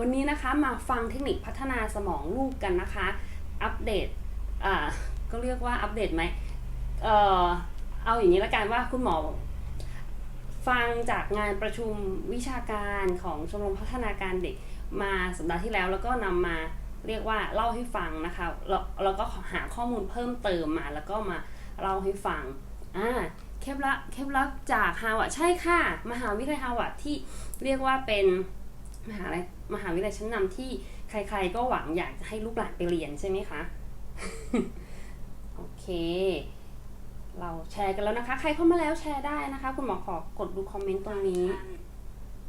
วันนี้นะคะมาฟังเทคนิคพัฒนาสมองลูกกันนะคะ อัปเดตอ่าก็เรียกว่าอัปเดตไหมเอ่อเอาอย่างนี้ละกันว่าคุณหมอ ฟังจากงานประชุมวิชาการของชมรมพัฒนาการเด็กมาสัปดาห์ที่แล้วแล้วก็นำมาเรียกว่าเล่าให้ฟังนะคะแล้วแล้วก็หาข้อมูลเพิ่มเติมมา แล้วก็มาเล่าให้ฟังอ่าเคล็ดลับเคล็ดลับจากฮาวาดใช่ค่ะ มหาวิทยาลัยฮาวาดที่เรียกว่าเป็น มหาลัยมหาวิทยาลัยชั้นนำที่ใคร ๆ ก็หวังอยากจะให้ลูกหลานไปเรียนใช่ไหมคะ โอเค เราแชร์กันแล้วนะคะ ใครเข้ามาแล้วแชร์ได้นะคะ คุณหมอขอกดดูคอมเมนต์ตรงนี้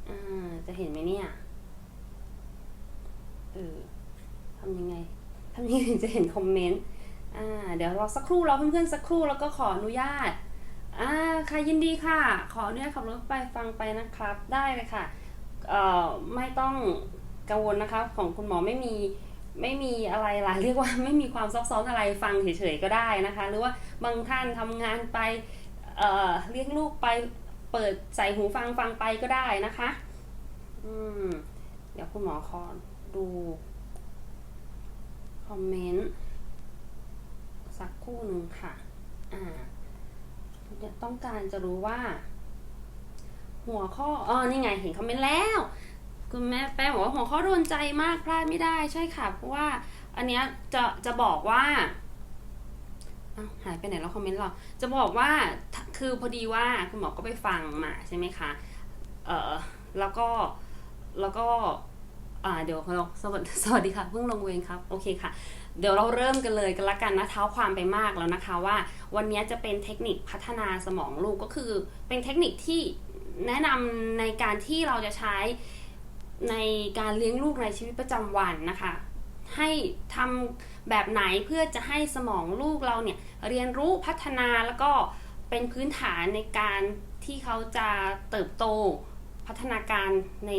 อ่าจะเห็นไหมเนี่ยเออทำยังไงทำยังไงถึงจะเห็นคอมเมนต์อ่าเดี๋ยวรอสักครู่รอเพื่อนๆสักครู่แล้วก็ขออนุญาตอ่าใครยินดีค่ะ ขออนุญาตขับรถไปฟังไปนะครับ ได้เลยค่ะเอ่อ ไม่ต้องกังวลนะคะของคุณหมอไม่มีไม่มีอะไรล่ะเรียกว่าไม่มีความซับซ้อนอะไรฟังเฉยๆก็ได้นะคะ หรือว่าบางท่านทำงานไปเเลี้ยงลูกไปเปิดใส่หูฟังฟังไปก็ได้นะคะอืมเดี๋ยวคุณหมอขอดูคอมเมนต์สักคู่หนึ่งค่ะอ่าต้องการจะรู้ว่า หัวข้ออ๋อนี่ไงเห็นคอมเมนต์แล้ว คุณแม่แป้งบอกว่าหัวข้อโดนใจมากพลาดไม่ได้ใช่ค่ะ เพราะว่าอันเนี้ยจะจะบอกว่าหายไปไหนแล้วคอมเมนต์เราจะบอกว่าคือพอดีว่าคุณหมอก็ไปฟังมาใช่ไหมคะเออแล้วก็แล้วก็อ่าเดี๋ยวเราสวัสสวัสดีค่ะเพิ่งลงเวรครับโอเคค่ะ เดี๋ยวเราเริ่มกันเลยกันละกันนะเท้าความไปมากแล้วนะคะว่า วันนี้จะเป็นเทคนิคพัฒนาสมองลูกก็คือ เป็นเทคนิคที่ แนะนำในการที่เราจะใช้ในการเลี้ยงลูกในชีวิตประจำวันนะคะ ให้ทำแบบไหนเพื่อจะให้สมองลูกเราเนี่ยเรียนรู้พัฒนาแล้วก็เป็นพื้นฐานในการที่เขาจะเติบโตพัฒนาการใน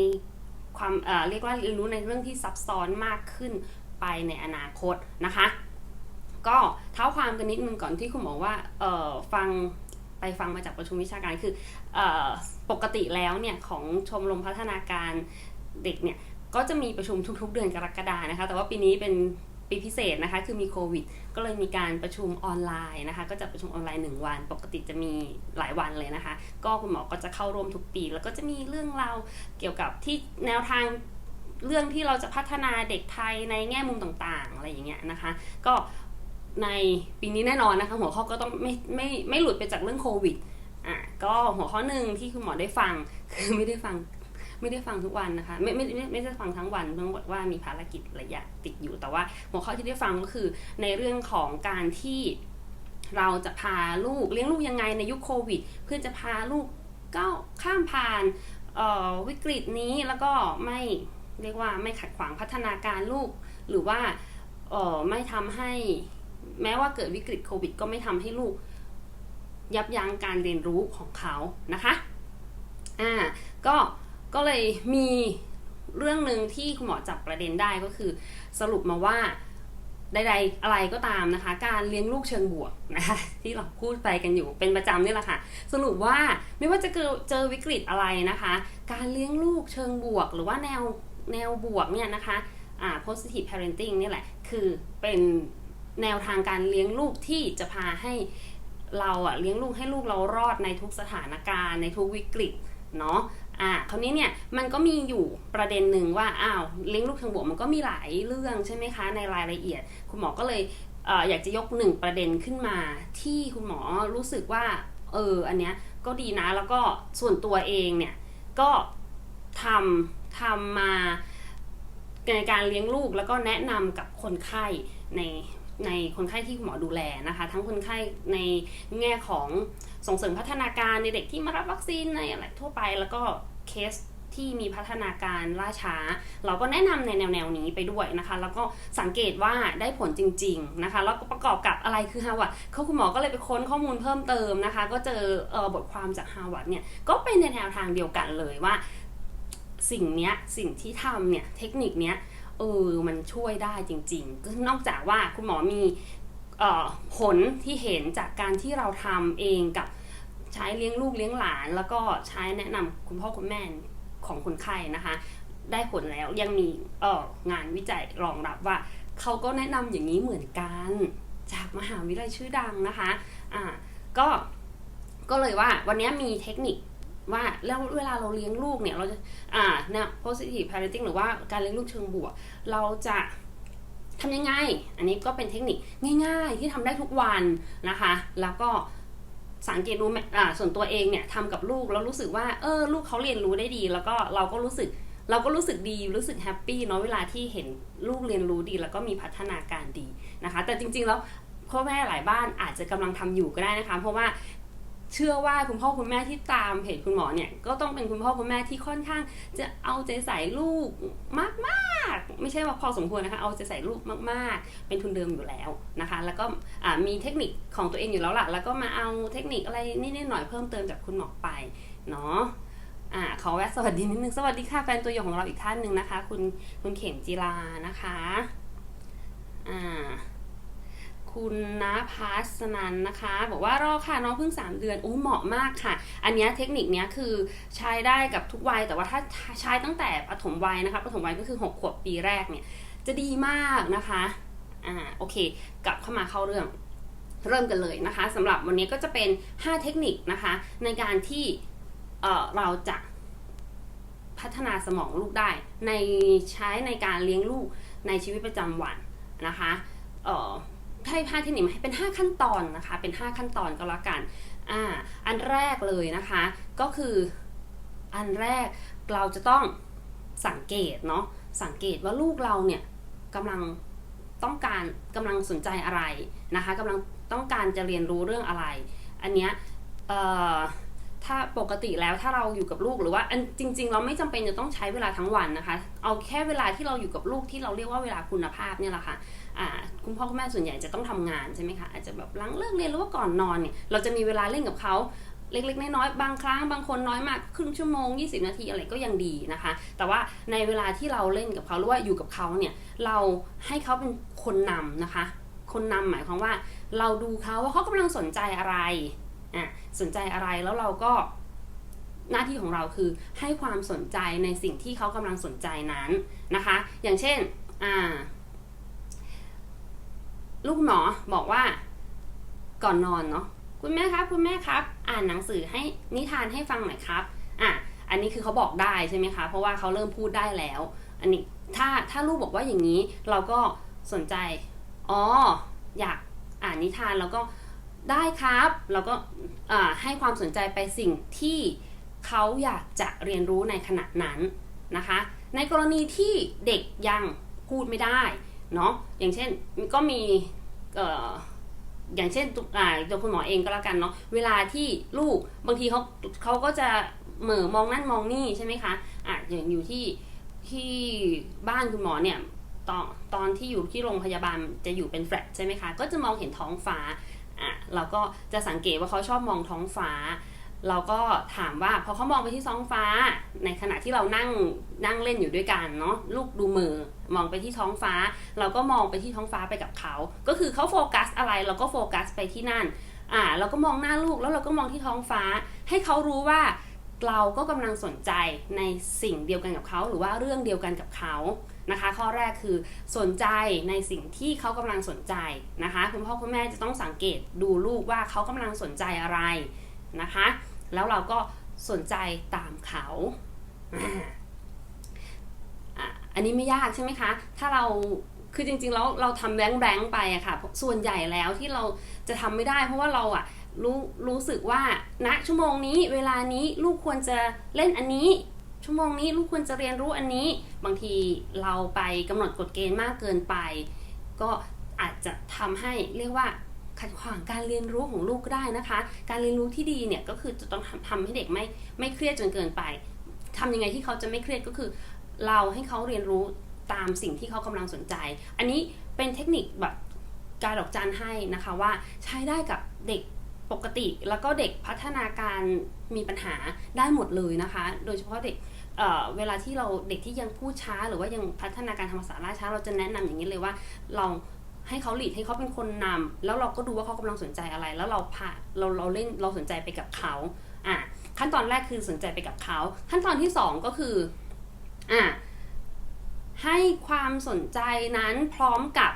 ความเเรียกว่าเรียนรู้ในเรื่องที่ซับซ้อนมากขึ้นไปในอนาคตนะคะ ก็เท้าความกันนิดนึงก่อนที่คุณหมอว่าฟัง ไปฟังมาจากประชุมวิชาการคืออปกติแล้วเนี่ยของชมรมพัฒนาการเด็กเนี่ยก็จะมีประชุมทุกๆ เดือนกรกฎานะคะ แต่ว่าปีนี้เป็นปีพิเศษนะคะคือมีโควิด ก็เลยมีการประชุมออนไลน์นะคะ ก็จะประชุมออนไลน์ 1 วัน ปกติจะมีหลายวันเลยนะคะ ก็คุณหมอก็จะเข้าร่วมทุกปี แล้วก็จะมีเรื่องราวเกี่ยวกับที่แนวทางเรื่องที่เราจะพัฒนาเด็กไทยในแง่มุมต่างๆ อะไรอย่างเงี้ยนะคะ ก็ ในปีนี้แน่นอนนะคะ หัวข้อก็ต้องไม่ไม่ไม่หลุดไปจากเรื่องโควิดอะก็หัวข้อหนึ่งที่คุณหมอได้ฟังคือไม่ได้ฟังไม่ได้ฟังทุกวันนะคะ ไม่ไม่ไม่ไม่ได้ฟังทั้งวันเพราะว่ามีภารกิจหลายอย่างติดอยู่แต่ว่า หัวข้อที่ได้ฟังก็คือในเรื่องของการที่เราจะพาลูกเลี้ยงลูกยังไงในยุคโควิด เพื่อจะพาลูกก้าวข้ามผ่านวิกฤตนี้แล้วก็ไม่เรียกว่าไม่ขัดขวางพัฒนาการลูก หรือว่าไม่ทำให้ แม้ว่าเกิดวิกฤตโควิด ก็ไม่ทำให้ลูก ยับยั้งการเรียนรู้ของเขานะคะอ่าก็ก็เลยมีเรื่องหนึ่งที่คุณหมอจับประเด็นได้ก็คือ สรุปมาว่าใดๆอะไรก็ตามนะคะ การเลี้ยงลูกเชิงบวกนะคะที่เราพูดไปกันอยู่เป็นประจำนี่แหละค่ะ สรุปว่าไม่ว่าจะเจอเจอวิกฤตอะไรนะคะ การเลี้ยงลูกเชิงบวก หรือว่าแนวแนวบวกเนี่ยนะคะอ่า positive parenting นี่แหละ คือเป็น แนวทางการเลี้ยงลูกที่จะพาให้เราอะเลี้ยงลูกให้ลูกเรารอดในทุกสถานการณ์ในทุกวิกฤตเนาะอ่าคราวนี้เนี่ยมันก็มีอยู่ประเด็นหนึ่งว่าอ้าวเลี้ยงลูกทางบวกมันก็มีหลายเรื่องใช่ไหมคะในรายละเอียด คุณหมอก็เลยเอออยากจะยกหนึ่งประเด็นขึ้นมา ที่คุณหมอรู้สึกว่าเอออันเนี้ยก็ดีนะแล้วก็ส่วนตัวเองเนี่ยก็ทำทำมาในการเลี้ยงลูกแล้วก็แนะนำกับคนไข้ใน ในคนไข้ที่คุณหมอดูแลนะคะ ทั้งคนไข้ในแง่ของส่งเสริมพัฒนาการในเด็กที่มารับวัคซีนในอะไรทั่วไป แล้วก็เคสที่มีพัฒนาการล่าช้า เราก็แนะนำในแนวแนวนี้ไปด้วยนะคะ แล้วก็สังเกตว่าได้ผลจริง ๆนะคะ แล้วก็ประกอบกับอะไรคือฮาวาดเขาคุณหมอก็เลยไปค้นข้อมูลเพิ่มเติมนะคะ ก็เจอเออบทความจากฮาวาดเนี่ยก็เป็นในแนวทางเดียวกันเลยว่า สิ่งเนี้ยสิ่งที่ทำเนี่ยเทคนิคเนี้ย เออมันช่วยได้จริงๆก็นอกจากว่าคุณหมอมีออผลที่เห็นจากการที่เราทำเองกับใช้เลี้ยงลูกเลี้ยงหลาน แล้วก็ใช้แนะนำคุณพ่อคุณแม่ของคนไข้นะคะ ได้ผลแล้วยังมีเอองานวิจัยรองรับว่าเขาก็แนะนำอย่างนี้เหมือนกัน จากมหาวิทยาลัยชื่อดังนะคะอ่าก็ก็เลยว่าวันนี้มีเทคนิค ว่าแล้วเวลาเราเลี้ยงลูกเนี่ยเราจะอ่าเนี่ย positive parenting หรือว่าการเลี้ยงลูกเชิงบวก เราจะทำยังไง อันนี้ก็เป็นเทคนิคง่าย ๆ ที่ทำได้ทุกวันนะคะ แล้วก็สังเกตดูแม่อ่าส่วนตัวเองเนี่ยทำกับลูกแล้วรู้สึกว่าเออลูกเขาเรียนรู้ได้ดี แล้วก็เราก็รู้สึกเราก็รู้สึกดีรู้สึกแฮปปี้เนาะเวลาที่เห็นลูกเรียนรู้ดี แล้วก็มีพัฒนาการดีนะคะ แต่จริงๆแล้วพ่อแม่หลายบ้านอาจจะกำลังทำอยู่ก็ได้นะคะ เพราะว่า เชื่อว่าคุณพ่อคุณแม่ที่ตามเพจคุณหมอเนี่ยก็ต้องเป็นคุณพ่อคุณแม่ที่ค่อนข้าง จะเอาใจใส่ลูกมากๆ ไม่ใช่ว่าพอสมควรนะคะ เอาใจใส่ลูกมากๆ เป็นทุนเดิมอยู่แล้วนะคะ แล้วก็มีเทคนิคของตัวเองอยู่แล้วล่ะ แล้วก็มาเอาเทคนิคอะไรนิดๆหน่อยเพิ่มเติมจากคุณหมอไปเนาะอ่าขอแวะสวัสดีนิดนึงสวัสดีค่ะแฟนตัวยงของเราอีกท่านหนึ่งนะคะ คุณคุณเข็มจีรานะคะอ่า คุณนาพัสนันนะคะ บอกว่ารอค่ะน้องเพิ่ง 3 เดือนโอ้เหมาะมากค่ะ อันเนี้ยเทคนิคนี้คือใช้ได้กับทุกวัย แต่ว่าถ้าใช้ตั้งแต่ปฐมวัยนะคะปฐมวัยก็คือ 6 ขวบปีแรกเนี่ย จะดีมากนะคะอ่าโอเค กลับเข้ามาเข้าเรื่องเริ่มกันเลยนะคะสำหรับวันนี้ก็จะเป็น 5 เทคนิคนะคะ ในการที่เเราจะพัฒนาสมองลูกได้ ในใช้ในการเลี้ยงลูกในชีวิตประจำวันนะคะ เอ่อให้5เทคนิคมาให้เป็น 5 ขั้นตอนนะคะ เป็น 5 ขั้นตอนก็แล้วกันอ่าอันแรกเลยนะคะ ก็คืออันแรกเราจะต้องสังเกตเนาะ สังเกตว่าลูกเราเนี่ยกำลังต้องการกำลังสนใจอะไรนะคะกำลังต้องการจะเรียนรู้เรื่องอะไร อันเนี้ยเอ่อ ถ้าปกติแล้วถ้าเราอยู่กับลูกหรือว่าอันจริง ๆ เราไม่จำเป็นจะต้องใช้เวลาทั้งวันนะคะ เอาแค่เวลาที่เราอยู่กับลูกที่เราเรียกว่าเวลาคุณภาพเนี่ยแหละค่ะอ่าคุณพ่อคุณแม่ส่วนใหญ่จะต้องทำงานใช่ไหมคะอาจจะแบบหลังเลิกเรียนหรือว่าก่อนนอนเนี่ยเราจะมีเวลาเล่นกับเขาเล็กๆ น้อยๆ บางครั้งบางคนน้อยมากครึ่งชั่วโมง 20 นาทีอะไรก็ยังดีนะคะ แต่ว่าในเวลาที่เราเล่นกับเขาหรือว่าอยู่กับเขาเนี่ยเราให้เขาเป็นคนนำนะคะ คนนำหมายความว่า เราดูเขาว่าเขากำลังสนใจอะไร อะสนใจอะไรแล้วเราก็หน้าที่ของเราคือให้ความสนใจในสิ่งที่เขากำลังสนใจนั้นนะคะ อย่างเช่นอ่าลูกหมอบอกว่าก่อนนอนเนาะคุณแม่ครับ คุณแม่ครับ อ่านหนังสือให้นิทานให้ฟังหน่อยครับอะอันนี้คือเขาบอกได้ใช่ไหมคะ เพราะว่าเขาเริ่มพูดได้แล้ว อันนี้ถ้าถ้าลูกบอกว่าอย่างนี้เราก็สนใจ อ๋อ อยากอ่านนิทานแล้วก็ ได้ครับ เราก็ให้ความสนใจไปสิ่งที่เขาอยากจะเรียนรู้ในขณะนั้นนะคะ ในกรณีที่เด็กยังพูดไม่ได้เนาะอย่างเช่นก็มีอย่างเช่นตัวคุณหมอเองก็แล้วกันเนาะเวลาที่ลูกบางทีเขาเขาก็จะเหม่อมองนั่นมองนี่ใช่ไหมคะอะอย่างอยู่ที่ที่บ้านคุณหมอเนี่ยตอนตอนที่อยู่ที่โรงพยาบาลจะอยู่เป็นแฟลตใช่ไหมคะ ก็จะมองเห็นท้องฟ้า อะเราก็จะสังเกตว่าเขาชอบมองท้องฟ้า เราก็ถามว่าพอเขามองไปที่ท้องฟ้า ในขณะที่เรานั่งนั่งเล่นอยู่ด้วยกันเนาะลูกดูมือมองไปที่ท้องฟ้า เราก็มองไปที่ท้องฟ้าไปกับเขา ก็คือเขาโฟกัสอะไรเราก็โฟกัสไปที่นั่นอ่าเราก็มองหน้าลูกแล้วเราก็มองที่ท้องฟ้า ให้เขารู้ว่าเราก็กำลังสนใจในสิ่งเดียวกันกับเขา หรือว่าเรื่องเดียวกันกับเขา นะคะ ข้อแรกคือสนใจในสิ่งที่เขากำลังสนใจนะคะ คุณพ่อคุณแม่จะต้องสังเกตดูลูกว่าเขากำลังสนใจอะไรนะคะ แล้วเราก็สนใจตามเขาอันนี้ไม่ยากใช่ไหมคะ ถ้าเราคือจริงๆแล้วเราทำแบงค์แบงค์ไปอะค่ะ ส่วนใหญ่แล้วที่เราจะทำไม่ได้ เพราะว่าเราอะรู้รู้สึกว่าณชั่วโมงนี้เวลานี้ลูกควรจะเล่นอันนี้ ชั่วโมงนี้ลูกควรจะเรียนรู้อันนี้ บางทีเราไปกำหนดกฎเกณฑ์มากเกินไป ก็อาจจะทำให้เรียกว่าขัดขวางการเรียนรู้ของลูกก็ได้นะคะ การเรียนรู้ที่ดีเนี่ยก็คือจะต้องทำทำให้เด็กไม่ไม่เครียดจนเกินไปทำยังไงที่เขาจะไม่เครียดก็คือ เราให้เขาเรียนรู้ตามสิ่งที่เขากำลังสนใจ อันนี้เป็นเทคนิคแบบการดอกจันให้นะคะว่าใช้ได้กับเด็ก ปกติแล้วก็เด็กพัฒนาการมีปัญหาได้หมดเลยนะคะ โดยเฉพาะเด็กเเวลาที่เราเด็กที่ยังพูดช้า หรือว่ายังพัฒนาการทางภาษาล่าช้า เราจะแนะนำอย่างนี้เลยว่าเราให้เขาหลีดให้เขาเป็นคนนำแล้วเราก็ดูว่าเขากำลังสนใจอะไร แล้วเราพาเราเราเล่นเราสนใจไปกับเขาอะขั้นตอนแรกคือสนใจไปกับเขา ขั้นตอนที่สองก็คืออะให้ความสนใจนั้นพร้อมกับ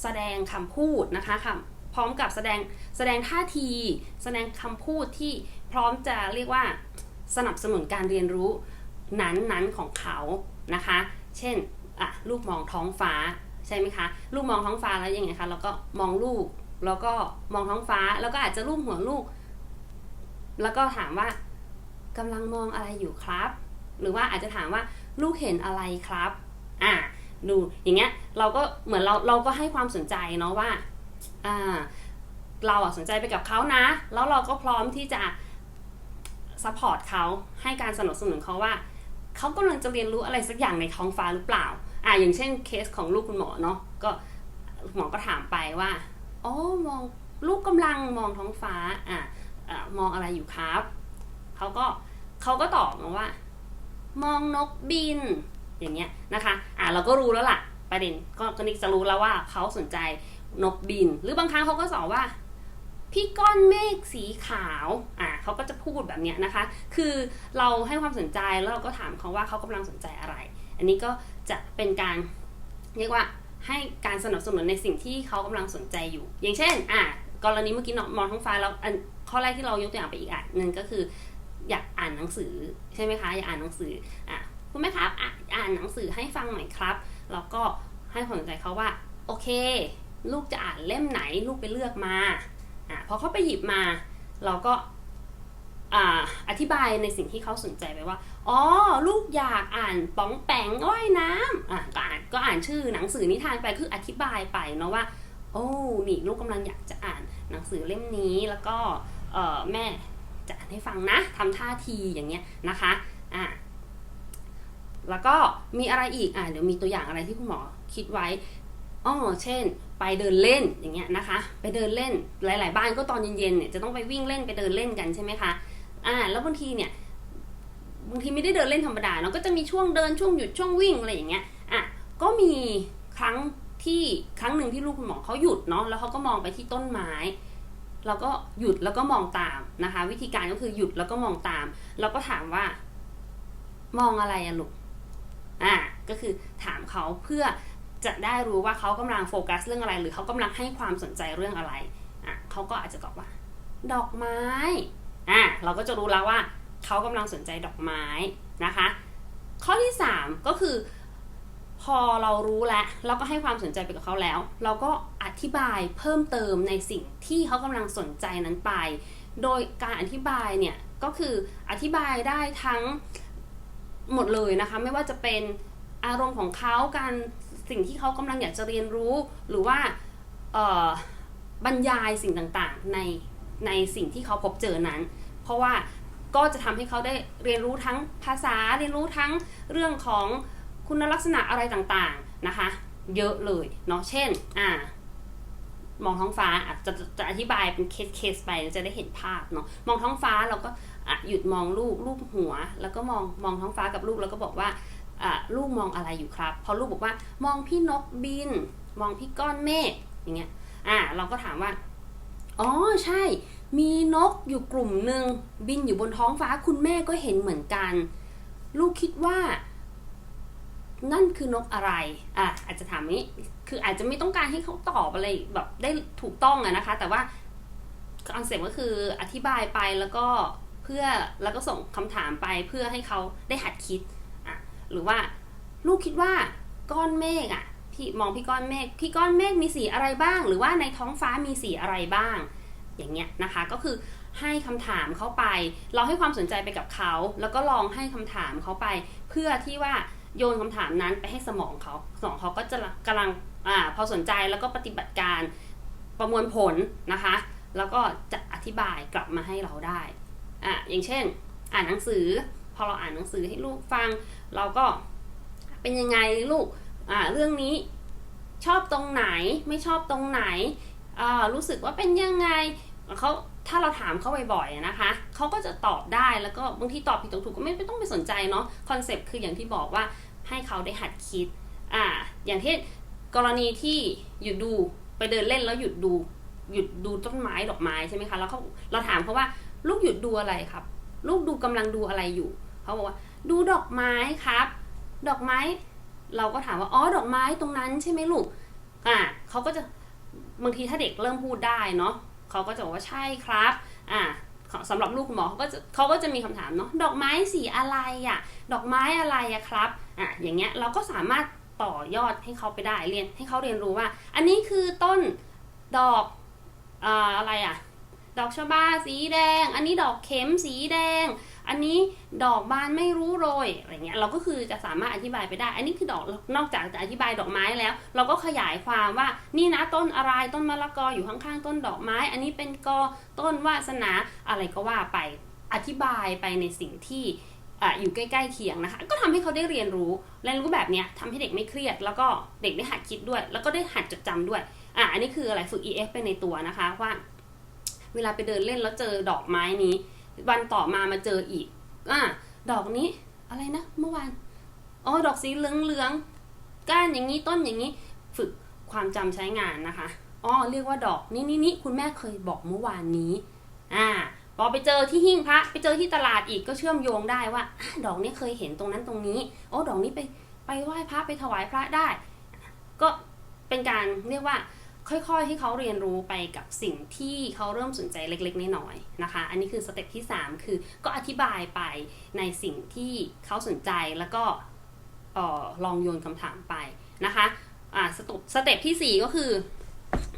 แสดงคำพูดนะคะคำ พร้อมกับแสดงแสดงท่าที แสดงคำพูดที่พร้อมจะเรียกว่าสนับสนุนการเรียนรู้นั้นๆของเขานะคะ เช่นอะลูกมองท้องฟ้าใช่ไหมคะ ลูกมองท้องฟ้าแล้วยังไงคะ แล้วก็มองลูก แล้วก็มองท้องฟ้า แล้วก็อาจจะลูบหัวลูก แล้วก็ถามว่ากำลังมองอะไรอยู่ครับ หรือว่าอาจจะถามว่าลูกเห็นอะไรครับ อ่าดูอย่างเงี้ย เราก็เหมือนเราเราก็ให้ความสนใจเนาะว่า อ่าเราสนใจไปกับเขานะ แล้วเราก็พร้อมที่จะซัพพอร์ตเขาให้การสนับสนุนเขาว่าเขากำลังจะเรียนรู้อะไรสักอย่างในท้องฟ้าหรือเปล่า อ่าอย่างเช่นเคสของลูกคุณหมอเนาะก็หมอก็ถามไปว่าอ๋อมองลูกกำลังมองท้องฟ้าอ่าอ่ามองอะไรอยู่ครับเขาก็เขาก็ตอบมาว่า มองนกบิน อย่างเงี้ยนะคะ อ่าเราก็รู้แล้วล่ะ ประเด็นก็ก็นิกจะรู้แล้วว่าเขาสนใจ นกบิน หรือบางครั้งเขาก็สอนว่า พี่ก้อนเมฆสีขาวอ่าเขาก็จะพูดแบบนี้นะคะ คือเราให้ความสนใจแล้วเราก็ถามเขาว่าเขากำลังสนใจอะไร อันนี้ก็จะเป็นการเรียกว่าให้การสนับสนุนในสิ่งที่เขากำลังสนใจอยู่ อย่างเช่น อ่ากรณีเมื่อกี้มองท้องฟ้าแล้วข้อแรกที่เรายกตัวอย่างไปอีกอันหนึ่งก็คืออยากอ่านหนังสือใช่ไหมคะ อยากอ่านหนังสืออะคุณแม่ครับอ่านหนังสือให้ฟังหน่อยครับ แล้วก็ให้ความสนใจเขาว่า โอเค ลูกจะอ่านเล่มไหนลูกไปเลือกมาอะพอเขาไปหยิบมา เราก็อ่าอธิบายในสิ่งที่เขาสนใจไปว่า อ๋อ ลูกอยากอ่านป๋องแปงว่ายน้ำอะก็อ่านก็อ่านชื่อหนังสือนิทานไปคืออธิบายไปเนาะว่า โอ้นี่ลูกกำลังอยากจะอ่านหนังสือเล่มนี้แล้วก็เออแม่จะอ่านให้ฟังนะทำท่าทีอย่างเงี้ยนะคะอะแล้วก็มีอะไรอีกอะเดี๋ยวมีตัวอย่างอะไรที่คุณหมอคิดไว้อ๋อเช่น ไปเดินเล่นอย่างเงี้ยนะคะ ไปเดินเล่นหลาย ๆ บ้านก็ตอนเย็นๆเนี่ยจะต้องไปวิ่งเล่นไปเดินเล่นกันใช่ไหมคะอ่าแล้วบางทีเนี่ยบางทีไม่ได้เดินเล่นธรรมดาเนาะก็จะมีช่วงเดินช่วงหยุดช่วงวิ่งอะไรอย่างเงี้ยอะก็มีครั้งที่ครั้งหนึ่งที่ลูกคุณหมอเขาหยุดเนาะแล้วเขาก็มองไปที่ต้นไม้เราก็หยุดแล้วก็มองตามนะคะ วิธีการก็คือหยุดแล้วก็มองตามแล้วก็ถามว่า มองอะไรอะลูกอ่าก็คือถามเขาเพื่อ จะได้รู้ว่าเขากำลังโฟกัสเรื่องอะไร หรือเขากำลังให้ความสนใจเรื่องอะไรอะเขาก็อาจจะตอบว่า ดอกไม้อะเราก็จะรู้แล้วว่าเขากำลังสนใจดอกไม้นะคะ ข้อที่ 3 ก็คือพอเรารู้แล้วเราก็ให้ความสนใจไปกับเขาแล้ว เราก็อธิบายเพิ่มเติมในสิ่งที่เขากำลังสนใจนั้นไป โดยการอธิบายเนี่ยก็คืออธิบายได้ทั้งหมดเลยนะคะ ไม่ว่าจะเป็นอารมณ์ของเขาการ สิ่งที่เขากำลังอยากจะเรียนรู้ หรือว่าบรรยายสิ่งต่างๆในในสิ่งที่เขาพบเจอนั้น เพราะว่าก็จะทำให้เขาได้เรียนรู้ทั้งภาษาเรียนรู้ทั้งเรื่องของคุณลักษณะอะไรต่างๆนะคะ เยอะเลยเนาะเช่นอ่ามองท้องฟ้าอาจจะจะอธิบายเป็นเคสเคสไปจะได้เห็นภาพเนาะมองท้องฟ้าเราก็หยุดมองลูกลูกหัว แล้วก็มองมองท้องฟ้ากับลูกแล้วก็บอกว่า ลูกมองอะไรอยู่ครับ พอลูกบอกว่ามองพี่นกบิน มองพี่ก้อนเมฆอย่างเงี้ยอ่าเราก็ถามว่าอ๋อใช่ มีนกอยู่กลุ่มหนึ่งบินอยู่บนท้องฟ้าคุณแม่ก็เห็นเหมือนกัน ลูกคิดว่า นั่นคือนกอะไรอะอาจจะถามนี้คืออาจจะไม่ต้องการให้เขาตอบอะไรแบบได้ถูกต้องอะนะคะ แต่ว่าคอนเซ็ปต์ก็คืออธิบายไปแล้วก็เพื่อแล้วก็ส่งคำถามไปเพื่อให้เขาได้หัดคิด หรือว่าลูกคิดว่าก้อนเมฆอะพี่มองพี่ก้อนเมฆพี่ก้อนเมฆมีสีอะไรบ้าง หรือว่าในท้องฟ้ามีสีอะไรบ้าง อย่างเงี้ยนะคะก็คือให้คำถามเขาไป เราให้ความสนใจไปกับเขา แล้วก็ลองให้คำถามเขาไป เพื่อที่ว่าโยนคำถามนั้นไปให้สมองเขาสมองเขาก็จะกำลังอ่าพอสนใจแล้วก็ปฏิบัติการประมวลผลนะคะ แล้วก็จะอธิบายกลับมาให้เราได้อะอย่างเช่น อ่านหนังสือ พอเราอ่านหนังสือให้ลูกฟัง เราก็เป็นยังไงลูกอ่าเรื่องนี้ชอบตรงไหนไม่ชอบตรงไหนอ่ารู้สึกว่าเป็นยังไงเขาถ้าเราถามเขาบ่อยๆนะคะเขาก็จะตอบได้แล้วก็บางทีตอบผิดตอบถูกก็ไม่ไม่ต้องไปสนใจเนาะคอนเซปต์คืออย่างที่บอกว่าให้เขาได้หัดคิดอ่าอย่างที่กรณีที่หยุดดูไปเดินเล่นแล้วหยุดดูหยุดดูต้นไม้ดอกไม้ใช่ไหมคะแล้วเขาเราถามเขาว่าลูกหยุดดูอะไรครับ ลูกดูกำลังดูอะไรอยู่เขาบอกว่า ดูดอกไม้ครับ ดอกไม้ เราก็ถามว่าอ๋อดอกไม้ตรงนั้นใช่ไหมลูกอ่าเขาก็จะบางทีถ้าเด็กเริ่มพูดได้เนาะเขาก็จะบอกว่าใช่ครับอ่าสำหรับลูกคุณหมอเขาก็จะเขาก็จะมีคำถามเนาะดอกไม้สีอะไรอะ่ะดอกไม้อะไรอะครับอะอย่างเงี้ยเราก็สามารถต่อยอดให้เขาไปได้เรียนให้เขาเรียนรู้ว่า อันนี้คือต้นดอกอ่าอะไรอะดอกชบาสีแดง อันนี้ดอกเข็มสีแดง อันนี้ดอกบานไม่รู้โรยอะไรเงี้ยเราก็คือจะสามารถอธิบายไปได้ อันนี้คือดอกนอกจากจะอธิบายดอกไม้แล้ว เราก็ขยายความว่านี่นะต้นอะไรต้นมะละกออยู่ข้างๆ ต้นดอกไม้ อันนี้เป็นกอต้นวาสนาอะไรก็ว่าไปอธิบายไปในสิ่งที่อยู่ใกล้ๆเคียงนะคะ ก็ทำให้เขาได้เรียนรู้เรียนรู้แบบเนี้ยทำให้เด็กไม่เครียด แล้วก็เด็กได้หัดคิดด้วย แล้วก็ได้หัดจดจำด้วยอะอันนี้คืออะไรฝึก EF ไปในตัวนะคะว่า เวลาไปเดินเล่นแล้วเจอดอกไม้นี้ วันต่อมามาเจออีกอะดอกนี้อะไรนะ เมื่อวานอ๋อดอกสีเหลืองเหลืองๆก้านอย่างนี้ต้นอย่างนี้ฝึกความจำใช้งานนะคะอ๋อเรียกว่าดอกนี่นี่นี่คุณแม่เคยบอกเมื่อวานนี้อ่าพอไปเจอที่หิ้งพระไปเจอที่ตลาดอีกก็เชื่อมโยงได้ว่าอดอกนี้เคยเห็นตรงนั้นตรงนี้อ๋อดอกนี้ไปไปไหว้พระไปถวายพระได้ ก็เป็นการเรียกว่า ค่อยๆ ให้เขาเรียนรู้ไปกับสิ่งที่เขาเริ่มสนใจเล็กๆ น้อยๆ นะคะ อันนี้คือสเต็ปที่ 3 คือก็อธิบายไปในสิ่งที่เขาสนใจแล้วก็อลองโยนคำถามไปนะคะอ่าสเต็ปสเต็ปทีสี่ 4 ก็คือ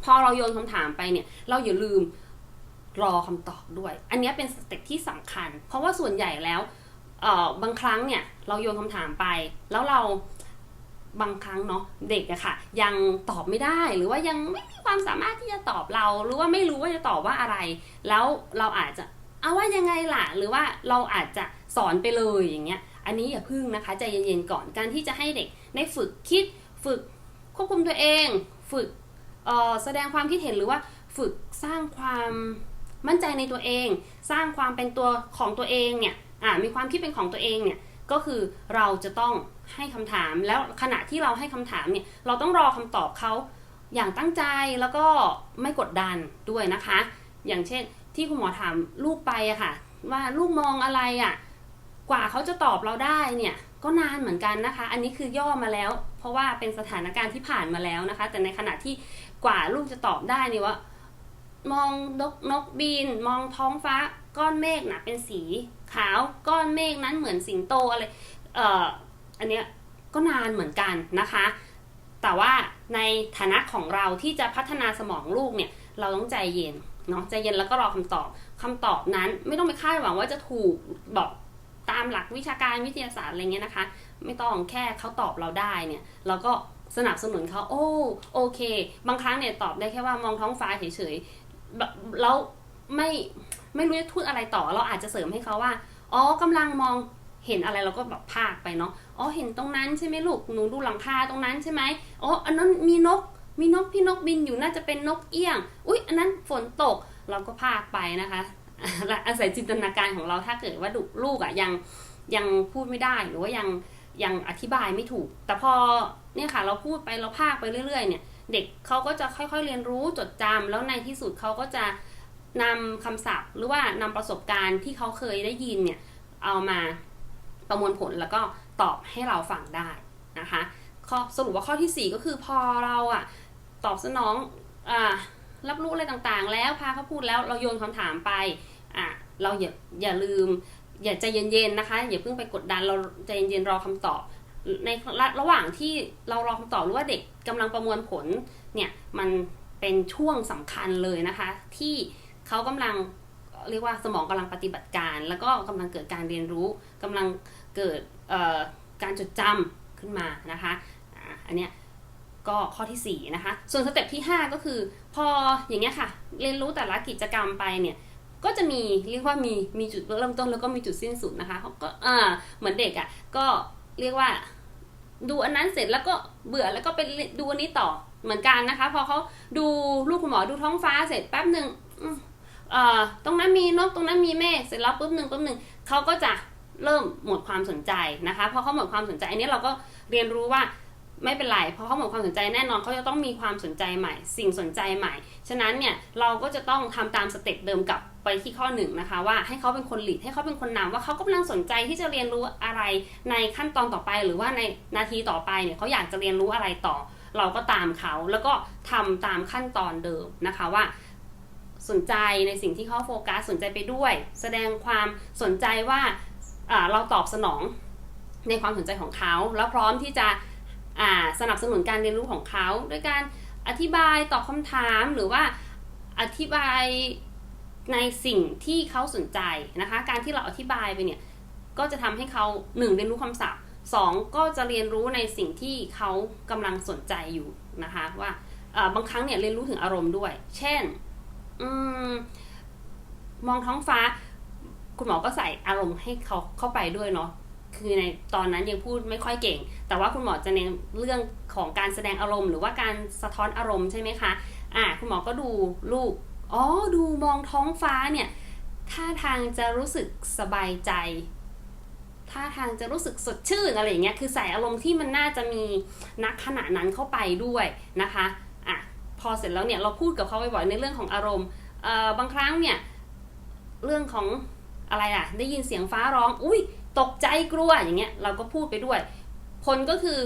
พอเราโยนคำถามไปเนี่ย เราอย่าลืมรอคำตอบด้วย อันนี้เป็นสเต็ปที่สำคัญ เพราะว่าส่วนใหญ่แล้วเอ่อบางครั้งเนี่ยเราโยนคำถามไปแล้วเรา บางครั้งเนาะเด็กอะค่ะ ยังตอบไม่ได้หรือว่ายังไม่มีความสามารถที่จะตอบเรา หรือว่าไม่รู้ว่าจะตอบว่าอะไร แล้วเราอาจจะเอาว่ายังไงล่ะ หรือว่าเราอาจจะสอนไปเลยอย่างเงี้ยอันนี้อย่าพึ่งนะคะใจเย็นๆก่อนการที่จะให้เด็กได้ฝึกคิดฝึกควบคุมตัวเอง ฝึกแสดงความคิดเห็นหรือว่าฝึกสร้างความมั่นใจในตัวเอง สร้างความเป็นตัวของตัวเองเนี่ยมีความคิดเป็นของตัวเองเนี่ยก็คือเราจะต้อง ให้คำถาม แล้วขณะที่เราให้คำถามเนี่ยเราต้องรอคำตอบเขาอย่างตั้งใจแล้วก็ไม่กดดันด้วยนะคะ อย่างเช่นที่คุณหมอถามลูกไปอะค่ะ ว่าลูกมองอะไรอะกว่าเขาจะตอบเราได้เนี่ยก็นานเหมือนกันนะคะ อันนี้คือย่อมาแล้ว เพราะว่าเป็นสถานการณ์ที่ผ่านมาแล้วนะคะ แต่ในขณะที่กว่าลูกจะตอบได้นี่ว่า มองนกนกบิน มองท้องฟ้าก้อนเมฆนะเป็นสีขาวก้อนเมฆนั้นเหมือนสิงโตอะไรเอ่อ อันเนี้ยก็นานเหมือนกันนะคะ แต่ว่าในฐานะของเราที่จะพัฒนาสมองลูกเนี่ยเราต้องใจเย็นเนาะใจเย็นแล้วก็รอคำตอบคำตอบนั้นไม่ต้องไปคาดหวังว่าจะถูกบอกตามหลักวิชาการวิทยาศาสตร์อะไรเงี้ยนะคะ ไม่ต้องแค่เขาตอบเราได้เนี่ยเราก็สนับสนุนเขาโอ้โอเค บางครั้งเนี่ยตอบได้แค่ว่ามองท้องฟ้าเฉยๆแบบแล้วไม่ไม่รู้จะพูดอะไรต่อ เราอาจจะเสริมให้เขาว่าอ๋อกำลังมอง เห็นอะไรเราก็แบบพากไปเนาะอ๋อเห็นตรงนั้นใช่ไหมลูกหนูดูหลังคาตรงนั้นใช่ไหมอ๋ออันนั้นมีนกมีนกพี่นกบินอยู่น่าจะเป็นนกเอี้ยง อุ๊ย อันนั้นฝนตกเราก็พากไปนะคะและอาศัยจินตนาการของเราถ้าเกิดว่าดุลูกอะ่ะยังยังพูดไม่ได้หรือว่ายังยังอธิบายไม่ถูก แต่พอเนี่ยค่ะเราพูดไปเราพากไปเรื่อย ๆ เนี่ย เด็กเขาก็จะค่อยๆเรียนรู้จดจำแล้วในที่สุดเขาก็จะนำคำศัพท์ หรือว่านำประสบการณ์ที่เขาเคยได้ยินเนี่ยเอามา ประมวลผลแล้วก็ตอบให้เราฟังได้นะคะข้อสรุปว่าข้อที่ 4 ก็คือพอเราอะตอบสนองอ่ารับรู้อะไรต่างๆ แล้วพาเขาพูดแล้วเราโยนคำถามไปอะเราอย่าอย่าลืม อย่าใจเย็นๆนะคะอย่าเพิ่งไปกดดันเราใจเย็นๆรอคำตอบในระระหว่างที่เรารอคำตอบหรือว่าเด็กกำลังประมวลผลเนี่ยมันเป็นช่วงสำคัญเลยนะคะ ที่เขากำลัง เรียกว่าสมองกำลังปฏิบัติการ แล้วก็กำลังเกิดการเรียนรู้กำลังเกิดการจดจำขึ้นมานะคะอันเนี้ยก็ข้อที่ 4 นะคะ ส่วนสเต็ปที่ 5 ก็คือ พออย่างเงี้ยค่ะ เรียนรู้แต่ละกิจกรรมไปเนี่ยก็จะมีเรียกว่ามีมีจุดเริ่มต้นแล้วก็มีจุดสิ้นสุดนะคะเขาก็อ่าเหมือนเด็กอะ่ะก็เรียกว่าดูอันนั้นเสร็จแล้วก็เบื่อแล้วก็ไปดูอันนี้ต่อเหมือนกันนะคะ พอเขาดูลูกคุณหมอดูท้องฟ้าเสร็จแป๊บหนึ่ง ตรงนั้นมีนกตรงนั้นมีเมฆเสร็จแล้วปุ๊บหนึ่งปุ๊บหนึ่งเขาก็จะเริ่มหมดความสนใจนะคะพอเขาหมดความสนใจอันนี้เราก็เรียนรู้ว่าไม่เป็นไรเพราะเขาหมดความสนใจแน่นอนเขาจะต้องมีความสนใจใหม่ สิ่งสนใจใหม่ ฉะนั้นเนี่ยเราก็จะต้องทำตามสเต็ปเดิมกลับไปที่ข้อหนึ่งนะคะว่าให้เขาเป็นคนหลีดให้เขาเป็นคนนำว่าเขากำลังสนใจที่จะเรียนรู้อะไรในขั้นตอนต่อไป หรือว่าในนาทีต่อไปเนี่ยเขาอยากจะเรียนรู้อะไรต่อ เราก็ตามเขาแล้วก็ทำตามขั้นตอนเดิมนะคะว่า สนใจในสิ่งที่เขาโฟกัสสนใจไปด้วย แสดงความสนใจว่าเราตอบสนองในความสนใจของเขา แล้วพร้อมที่จะสนับสนุนการเรียนรู้ของเขาด้วยการอธิบายตอบคำถามหรือว่าอธิบายในสิ่งที่เขาสนใจนะคะ การที่เราอธิบายไปเนี่ยก็จะทำให้เขาหนึ่งเรียนรู้คำศัพท์สองก็จะเรียนรู้ในสิ่งที่เขากำลังสนใจอยู่นะคะว่าบางครั้งเนี่ยเรียนรู้ถึงอารมณ์ด้วย เช่น อืม มองท้องฟ้า คุณหมอก็ใส่อารมณ์ให้เขาเข้าไปด้วยเนาะคือในตอนนั้นยังพูดไม่ค่อยเก่ง แต่ว่าคุณหมอจะเน้นเรื่องของการแสดงอารมณ์ หรือว่าการสะท้อนอารมณ์ใช่ไหมคะ อ่า คุณหมอก็ดูลูก อ๋อ ดูมองท้องฟ้าเนี่ย ท่าทางจะรู้สึกสบายใจ ท่าทางจะรู้สึกสดชื่นอะไรอย่างเงี้ย คือใส่อารมณ์ที่มันน่าจะมีนักขณะนั้นเข้าไปด้วยนะคะ อะพอเสร็จแล้วเนี่ยเราพูดกับเขาบ่อยๆในเรื่องของอารมณ์บางครั้งเนี่ยเรื่องของอะไรอะได้ยินเสียงฟ้าร้อง อุ้ยตกใจกลัวอย่างเงี้ยเราก็พูดไปด้วย ผลก็คือ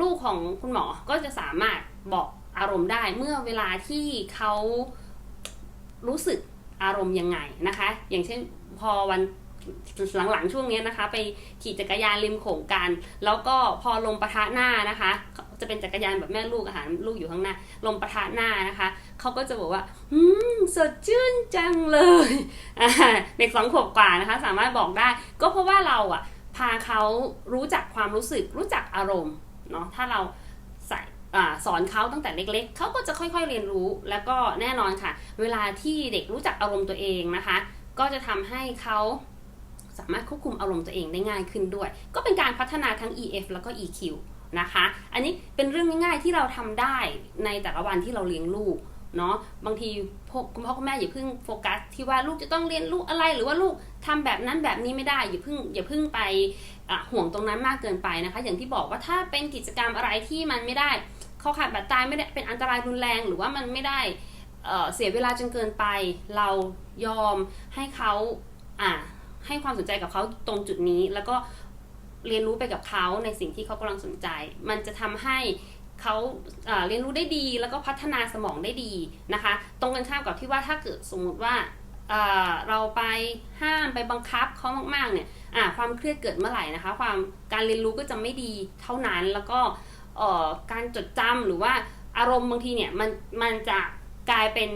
ลูกของคุณหมอก็จะสามารถบอกอารมณ์ได้เมื่อเวลาที่เขารู้สึกอารมณ์ยังไงนะคะ อย่างเช่นพอวัน หลังๆช่วงนี้นะคะ ไปขี่จักรยานริมโขงกัน แล้วก็พอลมปะทะหน้านะคะ จะเป็นจักรยานแบบแม่ลูกอาหารลูกอยู่ข้างหน้า ลมปะทะหน้านะคะเขาก็จะบอกว่าอืมสดชื่นจังเลยเด็กสองขวบกว่านะคะ สามารถบอกได้ ก็เพราะว่าเราอะพาเขารู้จักความรู้สึก รู้จักอารมณ์เนาะถ้าเราใส่อ่าสอนเขาตั้งแต่เล็กๆ เขาก็จะค่อยๆเรียนรู้ แล้วก็แน่นอนค่ะ เวลาที่เด็กรู้จักอารมณ์ตัวเองนะคะ ก็จะทำให้เขา สามารถควบคุมอารมณ์ตัวเองได้ง่ายขึ้นด้วย ก็เป็นการพัฒนาทั้ง EF แล้วก็ EQ นะคะ อันนี้เป็นเรื่องง่ายๆที่เราทำได้ในแต่ละวันที่เราเลี้ยงลูกเนาะบางทีคุณพ่อคุณแม่อย่าเพิ่งโฟกัสที่ว่าลูกจะต้องเรียนรู้อะไร หรือว่าลูกทำแบบนั้นแบบนี้ไม่ได้อย่าเพิ่งอย่าเพิ่งไปห่วงตรงนั้นมากเกินไปนะคะ อย่างที่บอกว่าถ้าเป็นกิจกรรมอะไรที่มันไม่ได้เขาขาดบาดตายไม่ได้เป็นอันตรายรุนแรงหรือว่ามันไม่ได้เเสียเวลาจนเกินไป เรายอมให้เขาอะ ให้ความสนใจกับเขาตรงจุดนี้ แล้วก็เรียนรู้ไปกับเขาในสิ่งที่เขากำลังสนใจ มันจะทำให้เขาเรียนรู้ได้ดีแล้วก็พัฒนาสมองได้ดีนะคะ ตรงกันข้ามกับที่ว่าถ้าเกิดสมมุติว่าเราไปห้ามไปบังคับเขามากๆเนี่ยความเครียดเกิดเมื่อไหร่นะคะ ความการเรียนรู้ก็จะไม่ดีเท่านั้นแล้วก็การจดจำหรือว่าอารมณ์บางทีเนี่ยมันมันจะกลายเป็น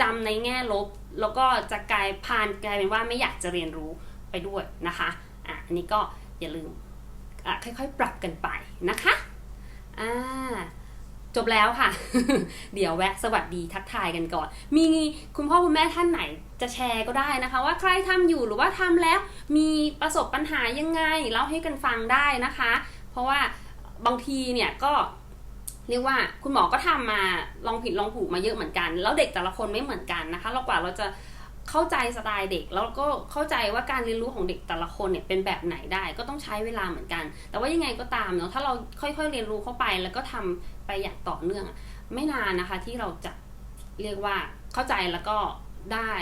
จำในแง่ลบ แล้วก็จะกลายพานกลายเป็นว่าไม่อยากจะเรียนรู้ไปด้วยนะคะอะอันนี้ก็อย่าลืมค่อยๆ ปรับกันไปนะคะอ่าจบแล้วค่ะ เดี๋ยวแวะสวัสดีทักทายกันก่อน มีคุณพ่อคุณแม่ท่านไหนจะแชร์ก็ได้นะคะ ว่าใครทำอยู่หรือว่าทำแล้วมีประสบปัญหายังไงเล่าให้กันฟังได้นะคะ เพราะว่าบางทีเนี่ยก็ เรียกว่าคุณหมอก็ทำมาลองผิดลองถูกมาเยอะเหมือนกัน แล้วเด็กแต่ละคนไม่เหมือนกันนะคะแล้วกว่าเราจะเข้าใจสไตล์เด็กแล้วก็เข้าใจว่าการเรียนรู้ของเด็กแต่ละคนเนี่ยเป็นแบบไหนได้ก็ต้องใช้เวลาเหมือนกัน แต่ว่ายังไงก็ตามเนาะถ้าเราค่อยๆเรียนรู้เข้าไปแล้วก็ทำไปอย่างต่อเนื่อง ไม่นานนะคะที่เราจะเรียกว่าเข้าใจแล้วก็ได้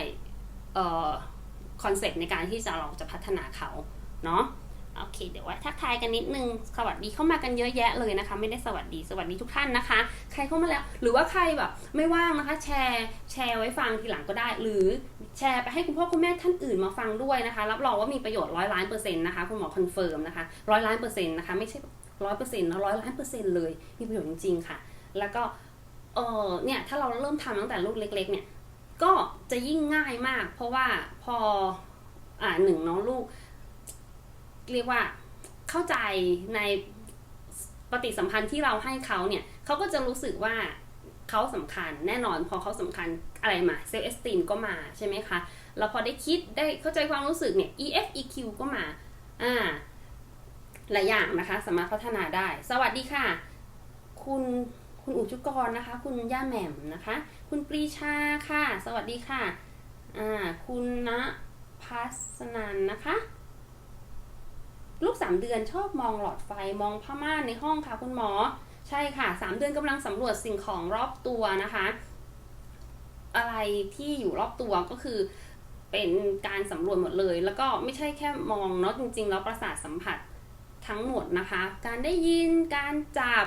คอนเซ็ปต์ในการที่จะเราจะพัฒนาเขาเนาะ โอเค เดี๋ยวไว้ทักทายกันนิดนึง สวัสดีเข้ามากันเยอะแยะเลยนะคะ ไม่ได้สวัสดีสวัสดีทุกท่านนะคะ ใครเข้ามาแล้ว หรือว่าใครแบบไม่ว่างนะคะ แชร์แชร์ไว้ฟังทีหลังก็ได้ หรือแชร์ไปให้คุณพ่อคุณแม่ท่านอื่นมาฟังด้วยนะคะ รับรองว่ามีประโยชน์ร้อยล้านเปอร์เซ็นต์นะคะคุณหมอคอนเฟิร์มนะคะร้อยล้านเปอร์เซ็นต์นะคะไม่ใช่ร้อยเปอร์เซ็นต์นะร้อยล้านเปอร์เซ็นต์เลยมีประโยชน์จริงๆค่ะ แล้วก็เออเนี่ยถ้าเราเริ่มทำตั้งแต่ลูกเล็ก ๆ เนี่ยก็จะยิ่งง่ายมาก เพราะว่าพออ่าหนึ่งน้องลูก เรียกว่าเข้าใจในปฏิสัมพันธ์ที่เราให้เขาเนี่ยเขาก็จะรู้สึกว่าเขาสำคัญแน่นอนพอเขาสำคัญอะไรมาเซลล์เอสติมก็มาใช่ไหมคะแล้วพอได้คิดได้เข้าใจความรู้สึกเนี่ย EF EQ ก็มาอ่าหลายอย่างนะคะ สามารถพัฒนาได้ สวัสดีค่ะ คุณคุณอุจุกรนะคะ คุณย่าแหม่มนะคะ คุณปรีชาค่ะ สวัสดีค่ะอ่าคุณณพัสนันนะคะ ลูกสามเดือนชอบมองหลอดไฟมองผ้าม่านในห้องค่ะคุณหมอ ใช่ค่ะสามเดือนกำลังสำรวจสิ่งของรอบตัวนะคะ อะไรที่อยู่รอบตัวก็คือเป็นการสำรวจหมดเลย แล้วก็ไม่ใช่แค่มองเนาะจริง ๆ แล้วประสาทสัมผัสทั้งหมดนะคะ การได้ยินการจับ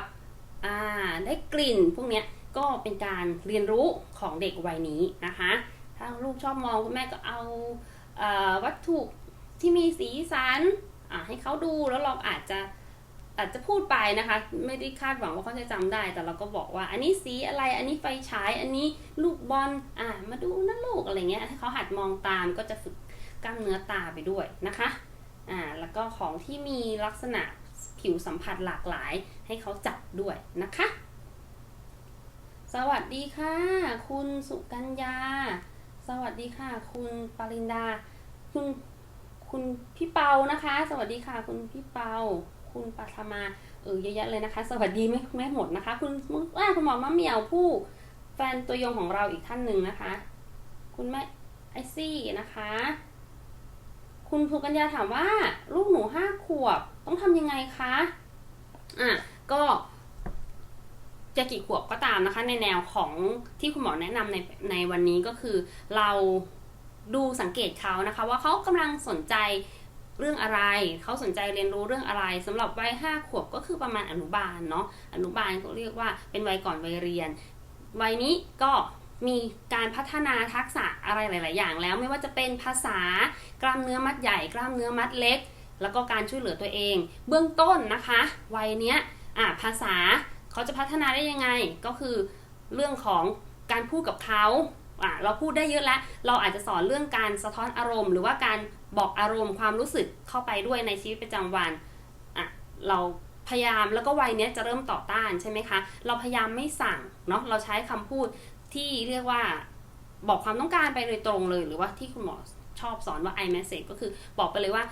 อ่าได้กลิ่นพวกเนี้ยก็เป็นการเรียนรู้ของเด็กวัยนี้นะคะ ถ้าลูกชอบมองคุณแม่ก็เอาอ่อวัตถุที่มีสีสัน อ่าให้เขาดูแล้วเราอาจจะอาจจะพูดไปนะคะ ไม่ได้คาดหวังว่าเขาจะจำได้ แต่เราก็บอกว่า อันนี้สีอะไรอันนี้ไฟฉายอันนี้ลูกบอลอ่ามาดูนะลูกอะไรเงี้ยให้เขาหัดมองตามก็จะฝึกกล้ามเนื้อตาไปด้วยนะคะอ่าแล้วก็ของที่มีลักษณะผิวสัมผัสหลากหลายให้เขาจับด้วยนะคะ สวัสดีค่ะ คุณสุกัญญา สวัสดีค่ะ คุณปรินดา คุณ คุณพี่เปานะคะ สวัสดีค่ะ คุณพี่เปา คุณปัทมาเออเยอะแยะเลยนะคะ สวัสดีไม่ไม่หมดนะคะ คุณอ่าคุณหมอมะเหมียวผู้แฟนตัวยงของเราอีกท่านหนึ่งนะคะ คุณแม่ไอซี่นะคะ คุณภูกัญญาถามว่า ลูกหนูห้าขวบต้องทำยังไงคะอะก็จะกี่ขวบก็ตามนะคะ ในแนวของที่คุณหมอแนะนำในในวันนี้ก็คือเรา ดูสังเกตเขานะคะ ว่าเขากำลังสนใจเรื่องอะไร เขาสนใจเรียนรู้เรื่องอะไรสำหรับวัยห้าขวบก็คือประมาณอนุบาลเนาะอนุบาลก็เรียกว่าเป็นวัยก่อนวัยเรียนวัยนี้ก็มีการพัฒนาทักษะอะไรหลาย ๆ อย่าง แล้วไม่ว่าจะเป็นภาษากล้ามเนื้อมัดใหญ่ กล้ามเนื้อมัดเล็ก แล้วก็การช่วยเหลือตัวเอง เบื้องต้นนะคะวัยเนี้ยอะภาษาเขาจะพัฒนาได้ยังไงก็คือเรื่องของการพูดกับเขา เราพูดได้เยอะแล้วเราอาจจะสอนเรื่องการสะท้อนอารมณ์ หรือว่าการบอกอารมณ์ความรู้สึกเข้าไปด้วยในชีวิตประจำวันอะเราพยายามแล้วก็วัยเนี้ยจะเริ่มต่อต้านใช่ไหมคะ เราพยายามไม่สั่งเนาะเราใช้คำพูดที่เรียกว่าบอกความต้องการไปโดยตรงเลย หรือว่าที่คุณหมอชอบสอนว่า i message ก็คือบอกไปเลยว่า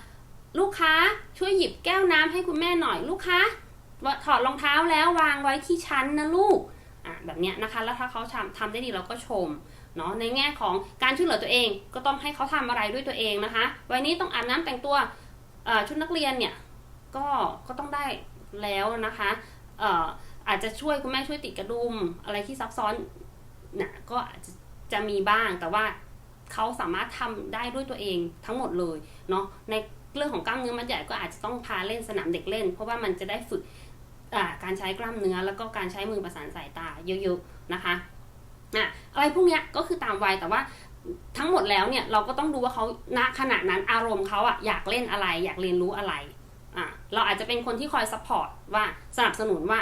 ลูกค้าช่วยหยิบแก้วน้ำให้คุณแม่หน่อยลูกค้าว่าถอดรองเท้าแล้ววางไว้ที่ชั้นนะลูกอะแบบเนี้ยนะคะ แล้วถ้าเขาทำทำได้ดีเราก็ชม เนาะในแง่ของการช่วยเหลือตัวเอง ก็ต้องให้เขาทำอะไรด้วยตัวเองนะคะ วัยนี้ต้องอาบน้ำแต่งตัวชุดนักเรียนเนี่ยก็ก็ต้องได้แล้วนะคะเออาจจะช่วยคุณแม่ช่วยติดกระดุมอะไรที่ซับซ้อนนะก็อาจจะจะมีบ้างแต่ว่าเขาสามารถทำได้ด้วยตัวเองทั้งหมดเลยเนาะในเรื่องของกล้ามเนื้อมัดใหญ่ก็อาจจะต้องพาเล่นสนามเด็กเล่น เพราะว่ามันจะได้ฝึกการใช้กล้ามเนื้อแล้วก็การใช้มือประสานสายตาเยอะๆนะคะ อะอะไรพวกเนี้ยก็คือตามวัยแต่ว่าทั้งหมดแล้วเนี่ยเราก็ต้องดูว่าเขาณขณะนั้นอารมณ์เขาอะอยากเล่นอะไร อยากเรียนรู้อะไรอะเราอาจจะเป็นคนที่คอยซัพพอร์ตว่าสนับสนุนว่า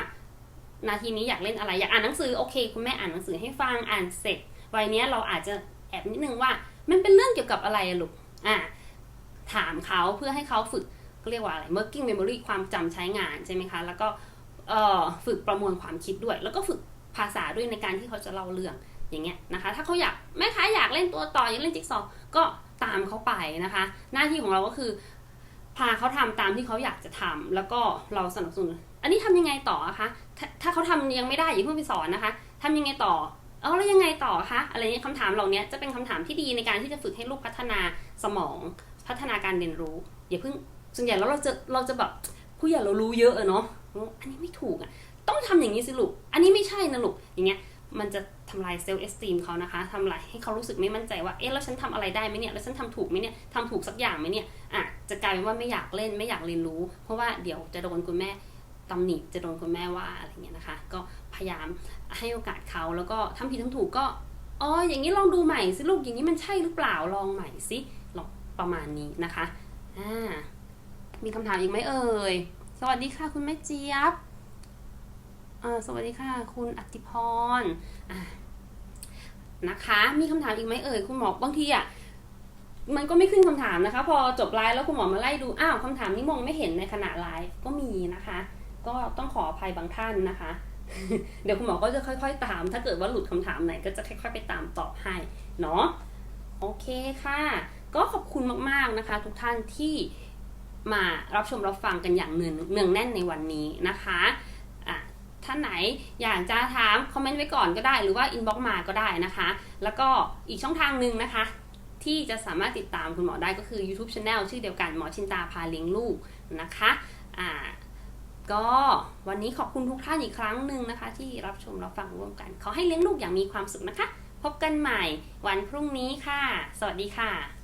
นาทีนี้อยากเล่นอะไรอยากอ่านหนังสือโอเค คุณแม่อ่านหนังสือให้ฟังอ่านเสร็จวัยเนี้ยเราอาจจะแอบนิดนึงว่า มันเป็นเรื่องเกี่ยวกับอะไรลูกอะถามเขาเพื่อให้เขาฝึกเรียกว่าอะไร working memory ความจำใช้งานใช่ไหมคะ แล้วก็ฝึกประมวลความคิดด้วย แล้วก็ฝึก ภาษาด้วยในการที่เขาจะเล่าเรื่องอย่างเงี้ยนะคะ ถ้าเขาอยากแม่ค้าอยากเล่นตัวต่ออยากเล่นจิ๊กซอว์ก็ตามเขาไปนะคะ หน้าที่ของเราก็คือ พาเขาทำตามที่เขาอยากจะทำแล้วก็เราสนับสนุน อันนี้ทำยังไงต่อคะถ้าถ้าเขาทำยังไม่ได้อย่าเพิ่งไปสอนนะคะทำยังไงต่อเอาแล้วยังไงต่อคะอะไรเงี้ยคำถามเหล่านี้จะเป็นคำถามที่ดีในการที่จะฝึกให้ลูกพัฒนาสมองพัฒนาการเรียนรู้อย่าเพิ่งส่วนใหญ่แล้วเราจะเราจะแบบผู้ใหญ่เรารู้เยอะอะเนาะอันนี้ไม่ถูกอะ ต้องทำอย่างนี้สิลูก อันนี้ไม่ใช่นะลูก อย่างเงี้ย มันจะทำลายเซลล์เอสตีมเขานะคะทำลายให้เขารู้สึกไม่มั่นใจว่า เอ๊ะ แล้วฉันทำอะไรได้ไหมเนี่ย แล้วฉันทำถูกไหมเนี่ยทำถูกสักอย่างไหมเนี่ย อะ จะกลายเป็นว่าไม่อยากเล่น ไม่อยากเรียนรู้ เพราะว่าเดี๋ยวจะโดนคุณแม่ตำหนิ จะโดนคุณแม่ว่าอะไรเงี้ยนะคะ ก็พยายามให้โอกาสเขา แล้วก็ทำผิดทำถูกก็ อ๋อ อย่างนี้ลองดูใหม่สิลูก อย่างนี้มันใช่หรือเปล่า ลองใหม่สิลองประมาณนี้นะคะ อ่า มีคำถามอีกไหมเอ่ย สวัสดีค่ะคุณแม่เจี๊ยบ สวัสดีค่ะ คุณอติพรนะคะ มีคำถามอีกไหมเอ่ยคุณหมอบางทีอะมันก็ไม่ขึ้นคำถามนะคะ พอจบไลฟ์แล้วคุณหมอมาไล่ดูอ้าวคำถามนี้มองไม่เห็นในขณะไลฟ์ก็มีนะคะ ก็ต้องขออภัยบางท่านนะคะ เดี๋ยวคุณหมอก็จะค่อยๆ ตาม ถ้าเกิดว่าหลุดคำถามไหนก็จะค่อยๆ ไปตามตอบให้เนาะโอเคค่ะ ก็ขอบคุณมากๆนะคะ ทุกท่านที่มารับชมรับฟังกันอย่างเนืองแน่นในวันนี้นะคะ ท่านไหนอยากจะถามคอมเมนต์ไว้ก่อนก็ได้หรือว่าอินบ็อกมาก็ได้นะคะ แล้วก็อีกช่องทางหนึ่งนะคะ ที่จะสามารถติดตามคุณหมอได้ก็คือ YouTube Channel ชื่อเดียวกันหมอชินตาพาเลี้ยงลูกนะคะอ่าก็วันนี้ขอบคุณทุกท่านอีกครั้งหนึ่งนะคะ ที่รับชมรับฟังร่วมกัน ขอให้เลี้ยงลูกอย่างมีความสุขนะคะ พบกันใหม่วันพรุ่งนี้ค่ะ สวัสดีค่ะ